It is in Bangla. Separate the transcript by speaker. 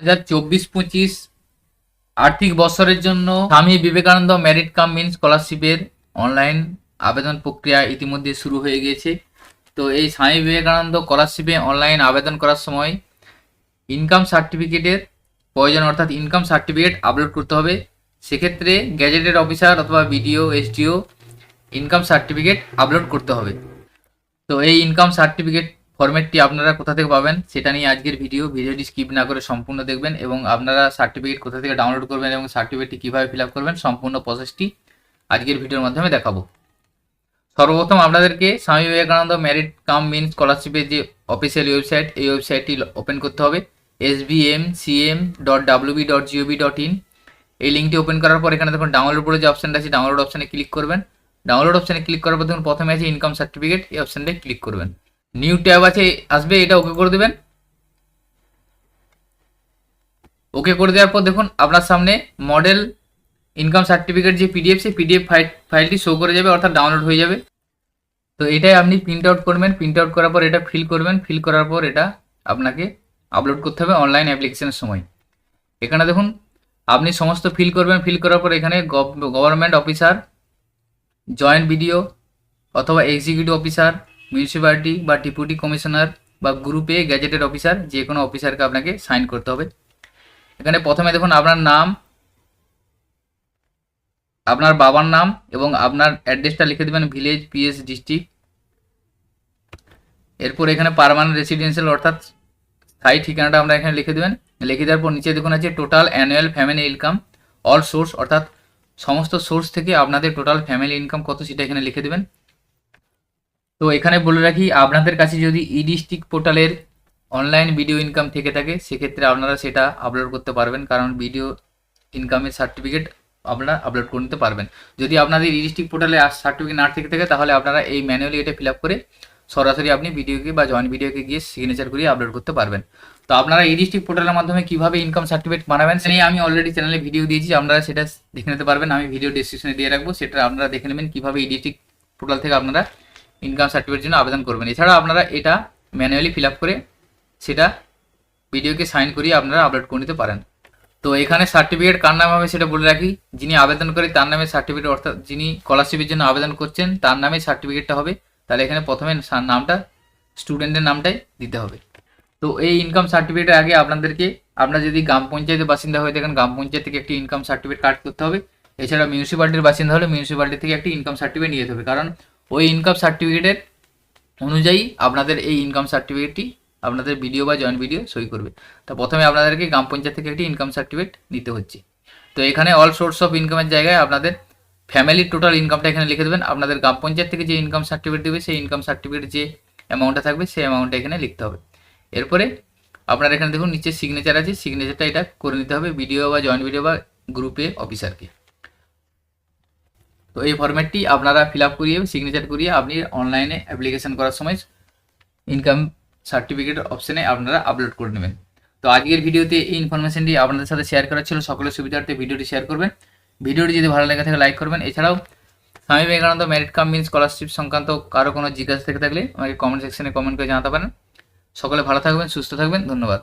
Speaker 1: হাজার চব্বিশ পঁচিশ আর্থিক বছরের জন্য স্বামী বিবেকানন্দ মেরিট কাম মিন স্কলারশিপের অনলাইন আবেদন প্রক্রিয়া ইতিমধ্যে শুরু হয়ে গিয়েছে। তো এই স্বামী বিবেকানন্দ স্কলারশিপে অনলাইন আবেদন করার সময় ইনকাম সার্টিফিকেটের প্রয়োজন, অর্থাৎ ইনকাম সার্টিফিকেট আপলোড করতে হবে। সেক্ষেত্রে গ্যাজেটেড অফিসার অথবা BDO, SDO income certificate upload করতে হবে। তো এই ইনকাম সার্টিফিকেট ফরম্যাটটি আপনারা কোথা থেকে পাবেন সেটা নিয়ে আজকের ভিডিও ভিডিওটি স্কিপ না করে সম্পূর্ণ দেখবেন এবং আপনারা সার্টিফিকেট কোথা থেকে ডাউনলোড করবেন এবং সার্টিফিকেটটি কীভাবে ফিল করবেন সম্পূর্ণ প্রসেসটি আজকের ভিডিওর মাধ্যমে দেখাবো। সর্বপ্রথম আপনাদেরকে স্বামী বিবেকানন্দ মেরিট কাম মিন স্কলারশিপের যে অফিসিয়াল ওয়েবসাইট এই ওয়েবসাইটটি ওপেন করতে হবে। S B M C M dot WB dot gov dot in এই লিঙ্কটি ওপেন করার পর এখানে দেখুন ডাউনলোড করে যে অপশানটা আছে ডাউনলোড অপশানে ক্লিক করবেন। ডাউনলোড অপশানে ক্লিক করার পর দেখুন প্রথমে আছে ইনকাম সার্টিফিকেট এই অপশানটায় ক্লিক করবেন। নিউ ট্যাব আছে, আসবে, এটা ওকে করে দেবেন। ওকে করে দেওয়ার পর দেখুন, আপনার সামনে মডেল ইনকাম সার্টিফিকেট যে পিডিএফ সেই পিডিএফ ফাইল ফাইলটি শো করে যাবে, অর্থাৎ ডাউনলোড হয়ে যাবে। তো এটাই আপনি প্রিন্ট আউট করবেন প্রিন্ট আউট করার পর এটা ফিল করবেন ফিল করার পর এটা আপনাকে আপলোড করতে হবে অনলাইন অ্যাপ্লিকেশনের সময়। এখানে দেখুন, আপনি সমস্ত ফিল করবেন ফিল করার পর এখানে গভর্নমেন্ট অফিসার জয়েন্ট বিডিও অথবা এক্সিকিউটিভ অফিসার মিউনিসিপ্যালিটি বা ডেপুটি কমিশনার বা গ্রুপে গ্যাজেটেড অফিসার যে কোনো অফিসারকে আপনাকে সাইন করতে হবে। এখানে প্রথমে দেখুন আপনার নাম, আপনার বাবার নাম এবং আপনার অ্যাড্রেসটা লিখে দেবেন ভিলেজ পিএস ডিস্ট্রিক্ট এরপর এখানে পারমানেন্ট রেসিডেন্সিয়াল অর্থাৎ স্থায়ী ঠিকানাটা আমরা এখানে লিখে দেবেন। লিখে দেওয়ার পর নিচে দেখুন আছে total annual family income all source অর্থাৎ সমস্ত সোর্স থেকে আপনাদের টোটাল ফ্যামিলি ইনকাম কত সেটা এখানে লিখে দেবেন। তো এখানে বলে রাখি, আপনাদের কাছে যদি ই ডিস্ট্রিক্ট পোর্টালের অনলাইন ভিডিও ইনকাম থেকে থাকে, সেক্ষেত্রে আপনারা সেটা আপলোড করতে পারবেন, কারণ ভিডিও ইনকামের সার্টিফিকেট আপনারা আপলোড করে নিতে পারবেন। যদি আপনাদের ই ডিস্ট্রিক্ট পোর্টালে সার্টিফিকেট না থেকে থাকে, তাহলে আপনারা এই ম্যানুয়ালি এটা ফিল করে সরাসরি আপনি ভিডিওকে বা জয়েন্ট ভিডিওকে গিয়ে সিগনেচার করিয়ে আপলোড করতে পারবেন। তো আপনারা ই ডিস্ট্রিক্ট পোর্টালের মাধ্যমে কীভাবে ইনকাম সার্টিফিকেট বানাবেন সে আমি অলরেডি চ্যানেলে ভিডিও দিয়েছি আপনারা সেটা দেখে নিতে পারবেন। আমি ভিডিও ডিসক্রিপশনে দিয়ে রাখব, সেটা আপনারা দেখে নেবেন কীভাবে ই ডিস্ট্রিক্ট পোর্টাল থেকে আপনারা ইনকাম সার্টিফিকেটের জন্য আবেদন করবেন। এছাড়া আপনারা এটা ম্যানুয়ালি ফিল করে সেটা ভিডিওকে সাইন করিয়ে আপনারা আপলোড করে নিতে পারেন। তো এখানে সার্টিফিকেট কার নামে হবে সেটা বলে রাখি। যিনি আবেদন করে তার নামে সার্টিফিকেট অর্থাৎ যিনি স্কলারশিপের জন্য আবেদন করছেন তার নামে সার্টিফিকেটটা হবে। তাহলে এখানে প্রথমে নামটা স্টুডেন্টের নামটাই দিতে হবে। তো এই ইনকাম সার্টিফিকেটের আগে আপনাদেরকে আপনারা যদি গ্রাম পঞ্চায়েতের বাসিন্দা হয়ে থাকেন, গ্রাম পঞ্চায়েত থেকে একটি ইনকাম সার্টিফিকেট কার্ড করতে হবে। এছাড়া মিউনিসিপ্যালিটির বাসিন্দা হলে মিউনিসিপ্যালিটি থেকে একটি ইনকাম সার্টিফিকেট নিয়ে যেতে হবে। কারণ ওই ইনকাম সার্টিফিকেটের অনুযায়ী আপনাদের এই ইনকাম সার্টিফিকেটটি আপনাদের ভিডিও বা জয়েন্ট ভিডিও সই করবে। তো প্রথমে আপনাদেরকে গ্রাম পঞ্চায়েত থেকে একটি ইনকাম সার্টিফিকেট নিতে হচ্ছে। তো এখানে অল সোর্স অফ ইনকামের জায়গায় আপনাদের ফ্যামিলির টোটাল ইনকামটা এখানে লিখে দেবেন। আপনাদের গ্রাম পঞ্চায়েত থেকে যে ইনকাম সার্টিফিকেট দেবে, সেই ইনকাম সার্টিফিকেট যে অ্যামাউন্টটা থাকবে, সেই অ্যামাউন্টটা এখানে লিখতে হবে। এরপরে আপনার এখানে দেখুন, নিচে সিগনেচার আছে। সিগনেচারটা এটা করে নিতে হবে ভিডিও বা জয়েন্ট ভিডিও বা গ্রুপে অফিসারকে তো এই ফরম্যাটটি আপনারা ফিল আপ করিয়ে সিগনেচার করিয়ে আপনি অনলাইনে অ্যাপ্লিকেশন করার সময় ইনকাম সার্টিফিকেট অপশানে আপনারা আপলোড করে নেবেন। তো আজকের ভিডিওতে এই ইনফরমেশনটি আপনাদের সাথে শেয়ার করা ছিল। সকলের সুবিধার্থে ভিডিওটি শেয়ার করবেন। ভিডিওটি যদি ভালো লেগে থাকে লাইক করবেন। এছাড়াও, Swami Vivekananda merit cum mean scholarship সংক্রান্ত কারও কোনো জিজ্ঞাসা থেকে থাকলে আমাকে কমেন্ট সেকশনে কমেন্ট করে জানাতে পারেন। সকলে ভালো থাকবেন, সুস্থ থাকবেন। ধন্যবাদ।